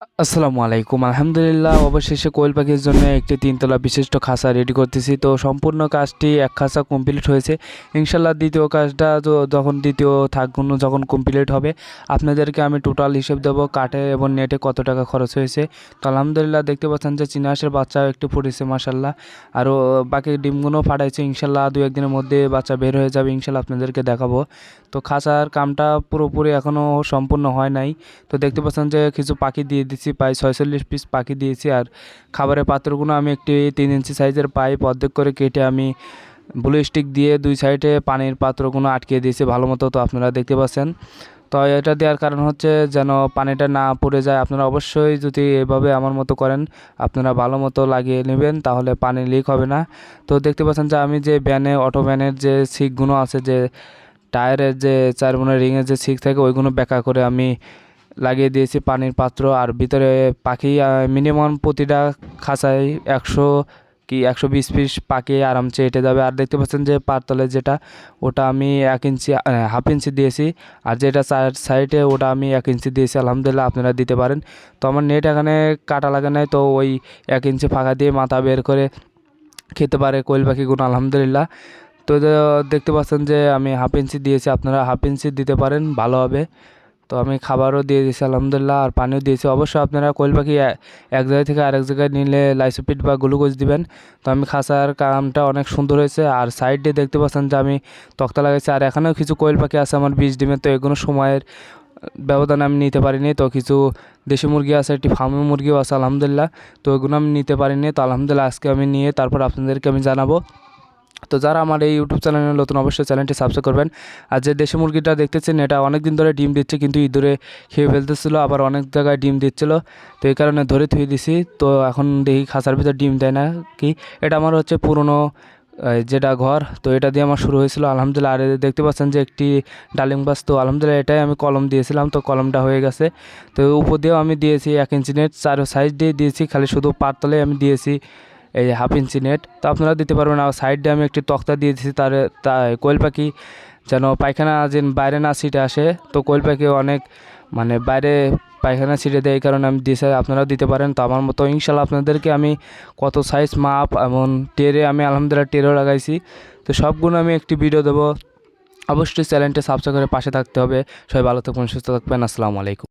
আসসালামু আলাইকুম। আলহামদুলিল্লাহ, অবশেষে কোয়েল পাখির জন্য একটি তিনতলা বিশিষ্ট খাঁচা রেডি করতেছি। তো সম্পূর্ণ কাজটি এক খাঁচা কমপ্লিট হয়েছে। ইনশাল্লাহ দ্বিতীয় কাজটা তো যখন দ্বিতীয় থাকগুলো যখন কমপ্লিট হবে। আপনাদেরকে আমি টোটাল হিসেব দেবো কাঠে এবং নেটে কত টাকা খরচ হয়েছে। তো আলহামদুলিল্লাহ, দেখতে পাচ্ছেন যে চীনা হাঁসের বাচ্চাও একটু ফুটেছে মাসাল্লাহ আরও বাকি ডিমগুলো ফাটাইছে, ইনশাল্লাহ দু একদিনের মধ্যে বাচ্চা বের হয়ে যাবে, ইনশাল্লাহ আপনাদেরকে দেখাবো। তো খাঁচার কামটা পুরোপুরি এখনও সম্পূর্ণ হয় নাই। তো দেখতে পাচ্ছেন যে কিছু পাখি দিয়ে দিচ্ছি প্রায় ছয়চল্লিশ পিস পাখি দিয়েছি আর খাবারের পাত্রগুলো আমি একটি তিন ইঞ্চি সাইজের পাইপ অর্ধেক করে কেটে আমি ব্লু স্টিক দিয়ে দুই সাইডে পানির পাত্রগুলো আটকে দিয়েছি ভালো মতো তো আপনারা দেখতে পাচ্ছেন। তো এটা দেওয়ার কারণ হচ্ছে যেন পানিটা না পড়ে যায়। আপনারা অবশ্যই যদি এভাবে আমার মতো করেন, আপনারা ভালো মতো লাগিয়ে নেবেন, তাহলে পানি লিক হবে না। তো দেখতে পাচ্ছেন যে আমি যে ব্যানে অটো ব্যানের যে সিকগুলো আছে, যে টায়ারের যে চার মনের রিংয়ের যে সিক থাকে, ওইগুলো ব্যাকা করে আমি লাগিয়ে দিয়েছি পানির পাত্র। আর ভিতরে পাখি মিনিমাম প্রতিটা খাঁচায় একশো কি একশো বিশ পিস পাখি আরামসে এঁটে যাবে। আর দেখতে পাচ্ছেন যে পাতলে যেটা, ওটা আমি এক ইঞ্চি হাফ ইঞ্চি দিয়েছি। আর যেটা সাইডে ওটা আমি এক ইঞ্চি দিয়েছি। আলহামদুলিল্লাহ আপনারা দিতে পারেন। তো আমার নেট এখানে কাটা লাগে নাই, তো ওই এক ইঞ্চি ফাঁকা দিয়ে মাথা বের করে খেতে পারে কোয়েল পাখিগুলো আলহামদুলিল্লাহ। তো দেখতে পাচ্ছেন যে আমি হাফ ইঞ্চি দিয়েছি। আপনারা হাফ ইঞ্চি দিতে পারেন, ভালো হবে। তো আমি খাবারও দিয়ে দিয়েছি, আলহামদুলিল্লাহ। আর পানিও দিয়েছি। অবশ্যই আপনারা কোয়েল পাখি এক জায়গা থেকে আরেক জায়গায় নিলে লাইসোপিড বা গ্লুকোজ দিবেন। তো আমি খাসার কামটা অনেক সুন্দর হয়েছে। আর সাইড দেখতে পাচ্ছেন যে আমি তক্তা লাগাইছি। আর এখানেও কিছু কোয়েল পাখি আছে আমার বিষ ডিমের। তো এগুলো সময়ের ব্যবধান আমি নিতে পারিনি। তো কিছু দেশি মুরগি আছে, একটি ফার্মি মুরগিও আছে, আলহামদুলিল্লাহ। তো এগুলো আমি নিতে পারিনি। তো আলহামদুলিল্লাহ আজকে আমি নিয়ে তারপর আপনাদেরকে আমি জানাব। তো যারা আমার এই ইউটিউব চ্যানেলে নতুন, অবশ্যই চ্যানেলটি সাবস্ক্রাইব করবেন। আর যে দেশি মুরগিটা দেখতেছেন, এটা অনেক দিন ধরে ডিম দিচ্ছে, কিন্তু ইঁদুরে খেয়ে ফেলতেছিল, আবার অনেক জায়গায় ডিম দিচ্ছিল। তো এই কারণে ধরে থুয়ে দিছি। তো এখন দেখি খাঁচার ভিতর ডিম দেয় না কি? এটা আমার হচ্ছে পুরনো যেটা ঘর, তো এটা দিয়ে আমার শুরু হয়েছিল। আলহামদুলিল্লাহ, আর দেখতে পাচ্ছেন যে একটি ডালিম গাছ, তো আলহামদুলিল্লাহ এটাই আমি কলম দিয়েছিলাম, তো কলমটা হয়ে গেছে। তো উপর দিয়েও আমি দিয়েছি এক ইঞ্চি নেট, চার সাইজ দিয়ে দিয়েছি, খালি শুধু পাতলে আমি দিয়েছি। এই যে হাফ ইঞ্চি নেট। তো আপনারা দিতে পারবেন, আর সাইডে আমি একটি তক্তা দিয়ে দিয়েছি তার কোয়েল পাখি যেন পায়খানা যেন বাইরে না সিটে আসে। তো কোয়েল পাখি অনেক মানে বাইরে পায়খানা ছিটে দেয়, এই কারণে আমি দিয়েছি আপনারাও দিতে পারেন। তো আমার মতো ইনশাল্লাহ আপনাদেরকে আমি কত সাইজ মাপ এমন টেরে আমি আলহামদুলিল্লাহ টেরেও লাগাইছি। তো সবগুলো আমি একটি ভিডিও দেবো। অবশ্যই চ্যানেলটি সাবস্ক্রাইব করে পাশে থাকতে হবে। সবাই ভালো থাকবেন, সুস্থ থাকবেন। আসসালামু আলাইকুম।